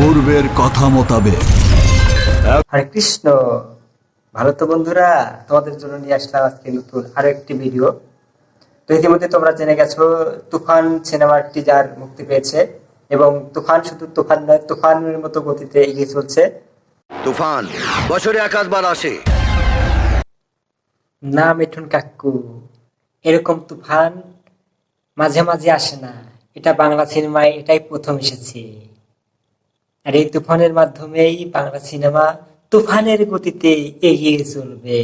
পূর্বের কথা মোতাবেক। হরে কৃষ্ণ। ভালো তো বন্ধুরা তোমাদের জন্য নিয়ে আসলাম আজকে নতুন আরও একটি ভিডিও। তো ইতিমধ্যে তোমরা জেনে গেছো তুফান সিনেমার টিজার মুক্তি পেয়েছে এবং তুফান শুধু তুফান নয় তুফানের মতো গতিতে এগিয়ে চলছে। তুফান বছরে একাধবার আসে। না মিঠুন কাকু এরকম তুফান মাঝে মাঝে আসে না। এটা বাংলা সিনেমায় এটাই প্রথম এসেছে। আর এই তুফানের মাধ্যমেই বাংলা সিনেমা তুফানের গতিতে এগিয়ে চলবে।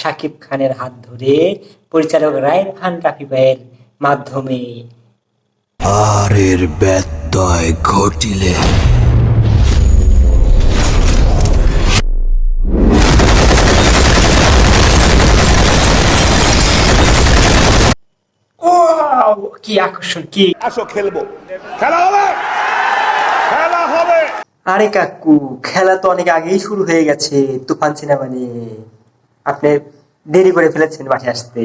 সাকিব খানের হাত ধরে পরিচালক রায় খান রাফি ভাইয়ের মাধ্যমে। আর এর ব্যত্যয় ঘটিলে। কি আকর্ষণ কি আসো খেলব। খেলা হবে! আরে কাকু খেলা তো অনেক আগেই শুরু হয়ে গেছে তুফান সিনেমা নিয়ে। আপনি দেরি করে ফেলেছেন মাঠে আসতে।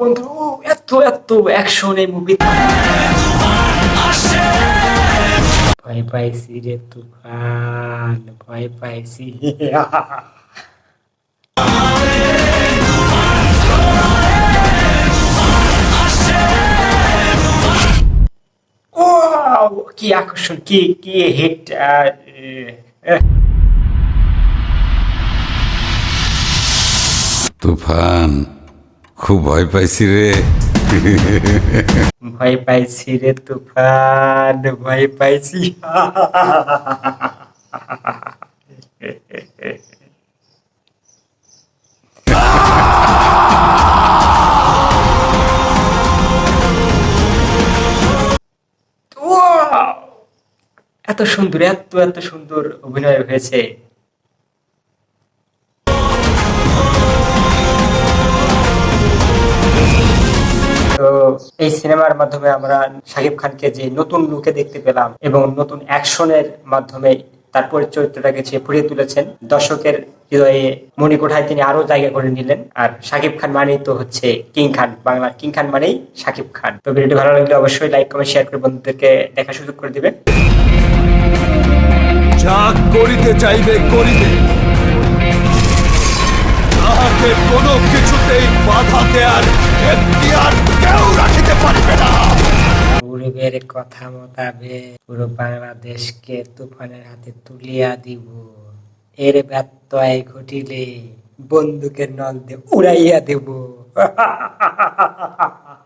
বন্ধু এত এত অ্যাকশন এই মুভি ভয় পাইছি রে তুফান ভয় পাইছি। কি আকর্ষণ কি কি হিট তুফান খুব ভয় পাইছি রে। ভয় পাইছি রে তুফান ভয় পাইছি। এত সুন্দর, এত এত সুন্দর অভিনয় হয়েছে। তো এই সিনেমার মাধ্যমে আমরা শাকিব খানকে যে নতুন লুকে দেখতে পেলাম এবং নতুন অ্যাকশনের মাধ্যমে তার চরিত্রটাকে সে ফুটিয়ে তুলেছেন, দর্শকের হৃদয়ে মণিকোঠায় তিনি আরও জায়গা করে নিলেন। আর শাকিব খান মানেই তো হচ্ছে কিং খান, বাংলার কিং খান মানেই শাকিব খান। তো ভিডিওটি ভালো লাগলে অবশ্যই লাইক কমেন্ট শেয়ার করে বন্ধুদেরকে দেখার সুযোগ করে দিবেন। যা করিতে চাইবে, করিবে। তাহাকে কোনো কিছুতেই বাধা দেয়ার এখতিয়ার কেউ রাখিতে পারিবে না। পূর্বের কথা মোতাবেক পুরো বাংলাদেশকে তুফানের হাতে তুলিয়া দিব। এর ব্যত্যয় ঘটিলে বন্দুকের নল দিয়ে উড়াইয়া দেব।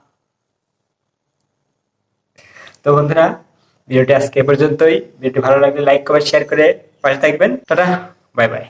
তো বন্ধুরা ভিডিওটি আজকে পর্যন্তই। ভিডিওটি ভালো লাগলে লাইক কমেন্ট শেয়ার করে পাশে থাকবেন। Tata bye bye